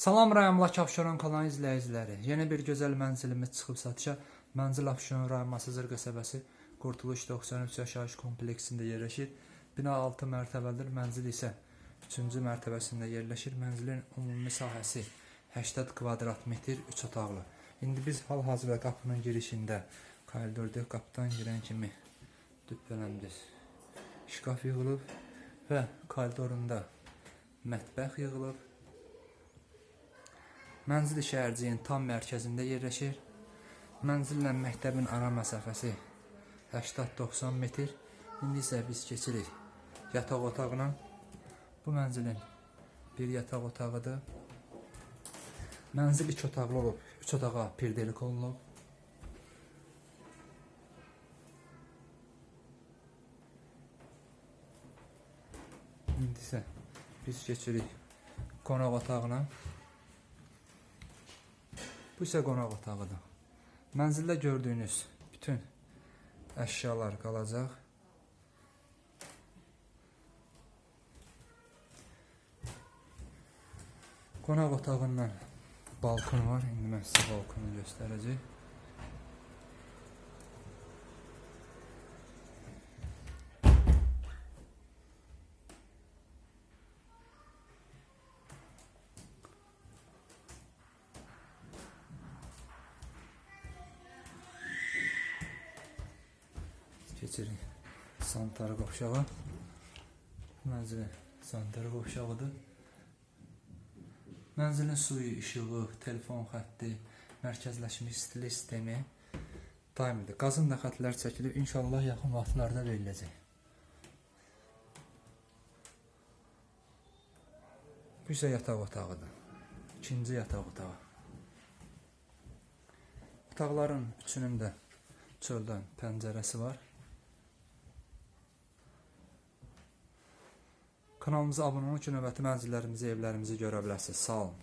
Salam rayonla Abşeron kanalı izləyiciləri. Yeni bir gözəl mənzilimiz çıxıb satışa. Mənzil Abşeron rayon Masazır qəsəbəsi Qurtuluş 93 yaşayış kompleksində yerləşir. Bina 6 mərtəbəlidir. Mənzil isə 3-cü mərtəbəsində yerləşir. Mənzilin ümumi sahəsi 80 kvadrat metr 3 otaqlı. İndi biz hal-hazırda qapının girişində koridorda qapıdan girən kimi düppələndir. Şkaf yığılıb və koridorunda mətbəx yığılıb. Mənzil şəhərciyin tam mərkəzində yerləşir. Mənzillə məktəbin ara məsafəsi 80-90 metr. İndi isə biz keçirik yataq otağına. Bu mənzilin bir yataq otağıdır. Mənzil iki otaqlı olub. Üç otağa pirdelik olunub. İndi isə biz keçirik qonaq otağına. Bu isə qonaq otağıdır. Mənzildə gördüyünüz bütün əşyalar qalacaq. Qonaq otağından balkon var. İndi mən sizə balkonu göstərəcək. Keçirik sanitar qovşağa. Mənzilin sanitar qovşağıdır. Mənzilin suyu, işığı, telefon xətti, mərkəzləşmiş stil sistemi daimidir. Qazın da xətlər çəkilib, inşallah yaxın vaxtlarda veriləcək. Bu isə yataq otağıdır. İkinci yataq otağı. Otaqların üçünün də çöldən pəncərəsi var. Kanalımıza abunə olun ki, növbəti mənzillərimizi, evlərimizi görə biləsiniz. Sağ olun.